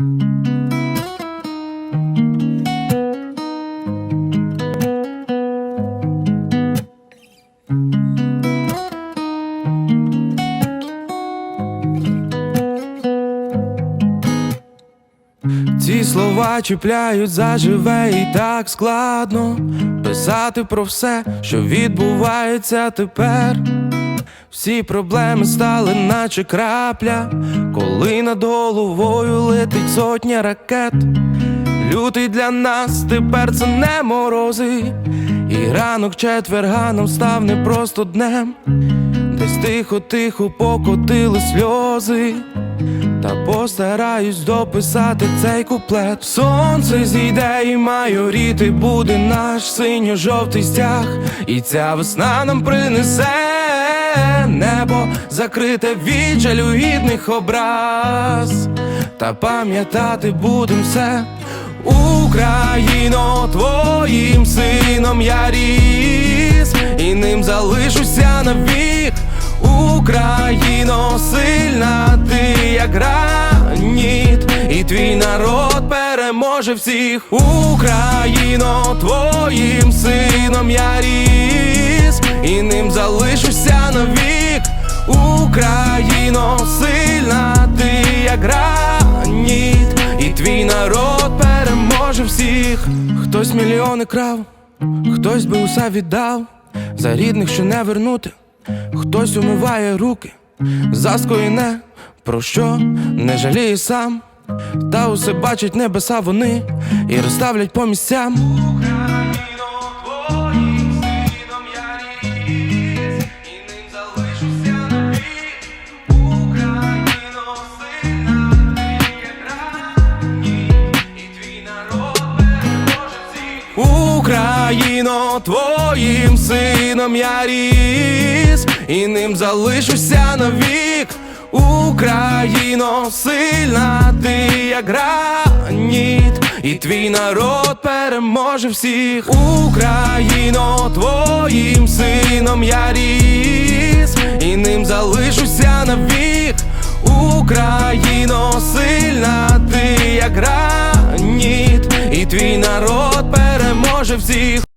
Ці слова чіпляють заживе і так складно писати про все, що відбувається тепер. Всі проблеми стали, наче крапля, коли над головою летить сотня ракет. Лютий для нас тепер це не морози, і ранок четверга нам став не просто днем, десь тихо-тихо покотили сльози. Та постараюсь дописати цей куплет. Сонце зійде і майоріти буде наш синьо-жовтий стяг. І ця весна нам принесе небо, закрите від жалюгідних образ. Та пам'ятати будем все. Україно, твоїм сином я ріс, і ним залишуся навік. Україно, сильна ти, як граніт, і твій народ переможе всіх. Україно, твоїм сином я ріс, і залишуся навік. Україно, сильна ти, як граніт, і твій народ переможе всіх. Хтось мільйони крав, хтось би усе віддав, за рідних, що не вернути. Хтось умиває руки, за скоєне, про що не жаліє сам, та усе бачать небеса вони і розставлять по місцям. Україно, твоїм сином я ріс, і ним залишуся навік. Україно, сильна ти, як граніт, і твій народ переможе всіх. Україно, твоїм сином я ріс, і ним залишуся навік. Україно, сильна ти, всіх.